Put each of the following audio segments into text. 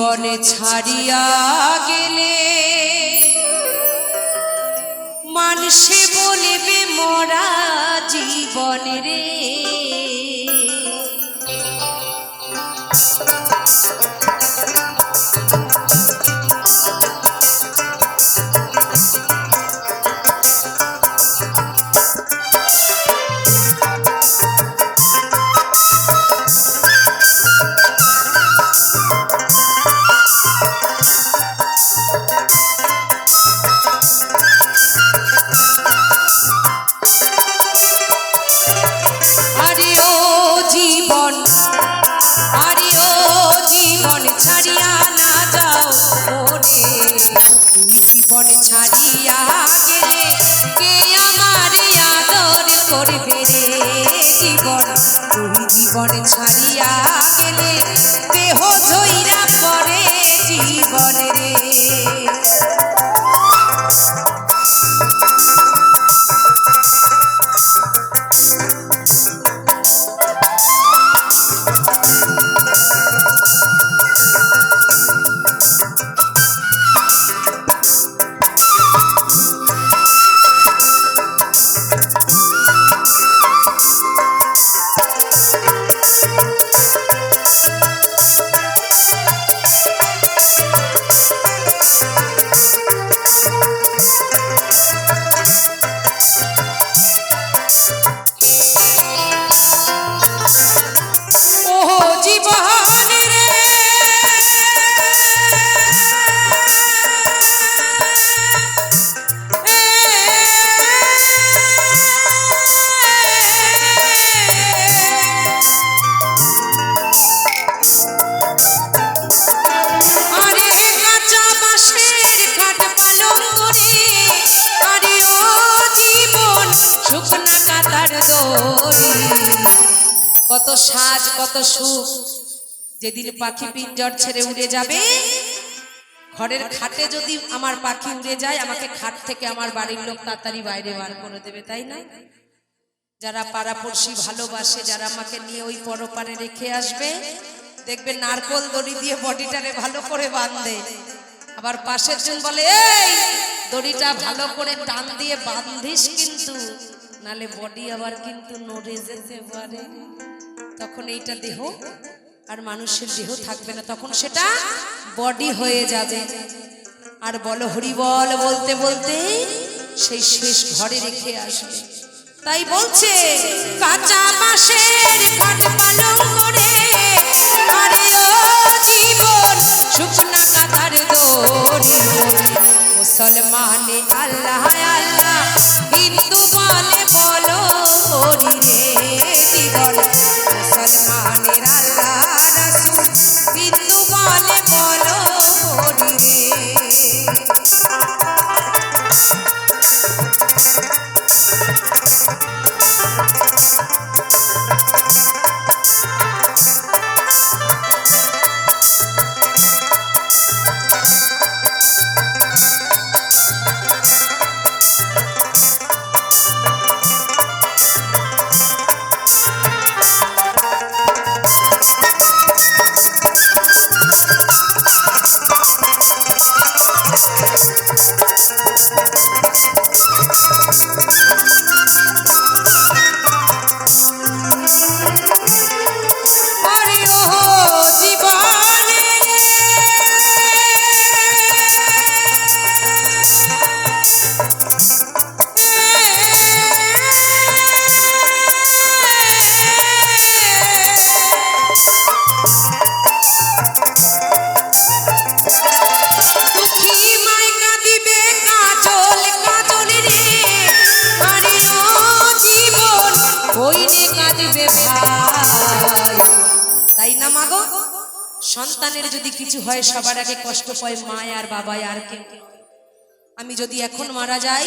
জীবনে ছাড়িয়া গেলে মানুষে বলিবে মরা জীবন রে। ছাড়িয়া না যাও মনে। তুমি জীবন ছাড়িয়া গেলে কে আমার আদর করবে রে? জীবন, তুমি জীবন ছাড়িয়া গেলে দেহ ধৈরা পরে জীবন রে। কত সাজ, কত সুখ যেদিন পাখি পিঞ্জর ছেড়ে উড়ে যাবে, ঘরের খাটে যদি আমার পাখি উড়ে যায়, আমাকে খাট থেকে আমার বাড়ির লোক তাড়াতাড়ি বাইরে বার করে দেবে, তাই না? যারা পাড়াপড়শি ভালোবাসে, যারা আমাকে নিয়ে ওই পরপারে রেখে আসবে, দেখবে নারকল দড়ি দিয়ে বডিটারে ভালো করে বাঁধে। আবার পাশের জন বলে, এই, দড়িটা ভালো করে টান দিয়ে বাঁধিস কিন্তু। নালে বডি আবার কিন্তু নড়ে যেতে পারে। তখন এইটা দেহ, আর মানুষের দেহ থাকবে না। তখন সেটা বডি হয়ে যাবে। আর বলো, হরিবল বলতে বলতে সেই শেষ ঘরে রেখে আসবে। তাই বলছে, কাঁচা বাঁশের খাট পালং করে জীবন, শুকনা কাতার দড়ি। মুসলমানে আল্লাহ আল্লাহ তাই না মাগো সন্তানের যদি কিছু হয়, সবার আগে কষ্ট পায় মা আর বাবা আর কেউ আমি যদি এখন মারা যাই,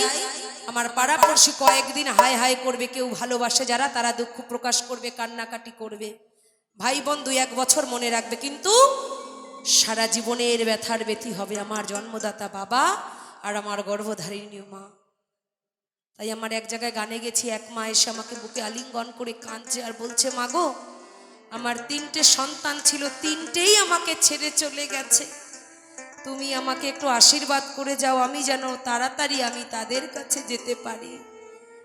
আমার পাড়াপড়শি কয়েকদিন হাই হাই করবে, কেউ ভালোবাসে যারা, তারা দুঃখ প্রকাশ করবে, কান্নাকাটি করবে। ভাই বোন, দুই এক বছর মনে রাখবে, কিন্তু সারা জীবনের ব্যথার ব্যথি হবে আমার জন্মদাতা বাবা আর আমার গর্ভধারিণী মা। তাই আমার এক জায়গায় গানে গেছি, এক মা এসে আমাকে বুকে আলিঙ্গন করে কাঁদছে আর বলছে মাগো আমার তিনটে সন্তান ছিল, তিনটেই আমাকে ছেড়ে চলে গেছে। তুমি আমাকে একটু আশীর্বাদ করে যাও, আমি যেন তাড়াতাড়ি আমি তাদের কাছে যেতে পারি।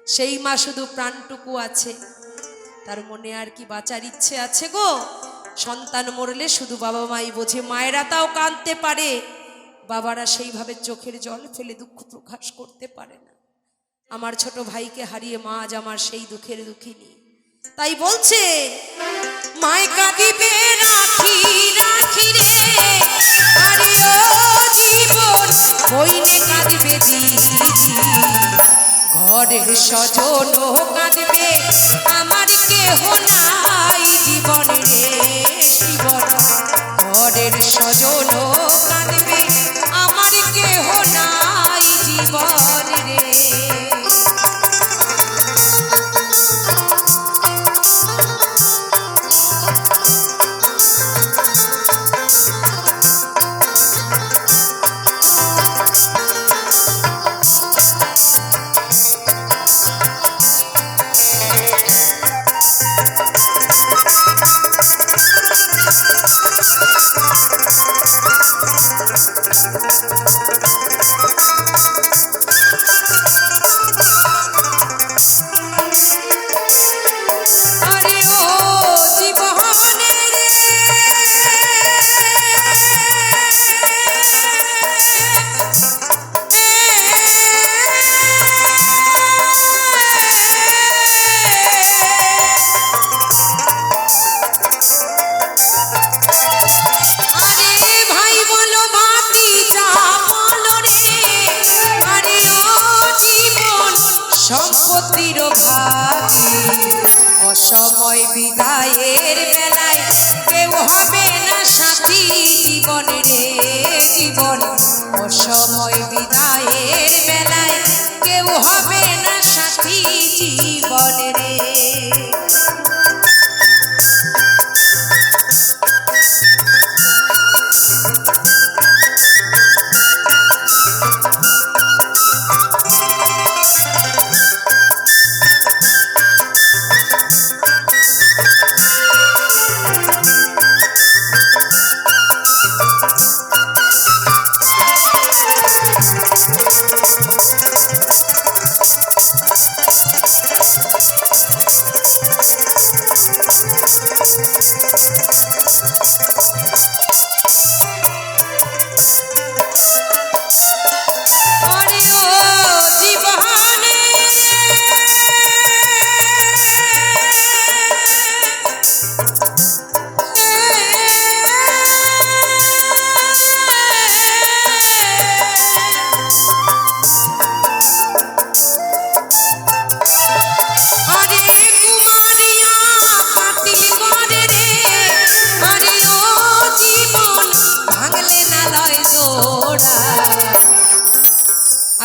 সেই মা শুধু প্রাণটুকু আছে। তার মনে আর কি বাঁচার ইচ্ছে আছে গো? সন্তান মরলে শুধু বাবা মাই বোঝে, মায়েরা তাও কাঁদতে পারে। বাবারা সেইভাবে চোখের জল ফেলে দুঃখ প্রকাশ করতে পারে না। আমার ছোট ভাইকে হারিয়ে মা আজ আমার সেই দুঃখের দুঃখিনী। তাই বলছে মায় কাঁদিবে রাখি রাখি রে। আরে ও জীবন বইনে কাঁদিবে দিদি ঘরের স্বজন কাঁদবে, আমার কেহ নাই জীবন রে জীবন ঘরের স্বজন কাঁদবে, আমার কেহ নাই জীবন। সম্পত্তির ভাগী অসময় বিদায়ের বেলায় কেউ হবে না সাথী জীবনে রে জীবন। অসময় বিদায়ের বেলায় কেউ হবে না সাথী জীবনে রে।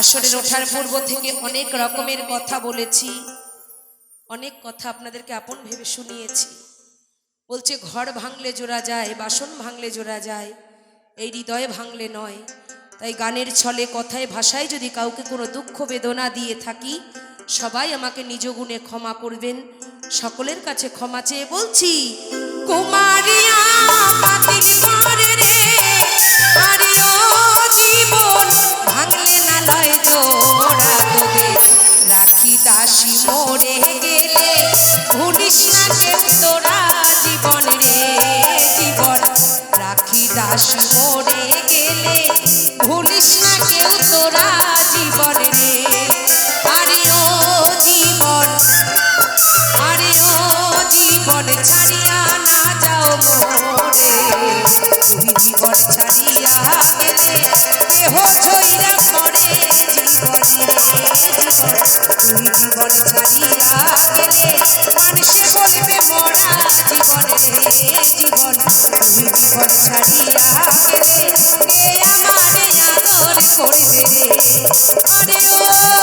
আসরের ওঠার পূর্ব থেকে অনেক রকমের কথা বলেছি। অনেক কথা আপনাদেরকে আপন ভেবে শুনিয়েছি। বলছে ঘর ভাঙলে জোড়া যায় বাসন ভাঙলে জোড়া যায় এই হৃদয় ভাঙলে নয়। তাই গানের ছলে কথায় ভাষায় যদি কাউকে কোনো দুঃখ বেদনা দিয়ে থাকি সবাই আমাকে নিজ গুণে ক্ষমা করবেন। সকলের কাছে ক্ষমা চেয়ে বলছি কুমারিয়া জোড়া তোদের রাখি দাসী মরে গেলে ভুলিস না কেউ তোরা জীবন রে, জীবন। রাখি দাসী মরে ছাড়িয়া গেলে মানুষে বলবে মোরা জীবনে ছাড়িয়া গেলে কে করবে আরে ও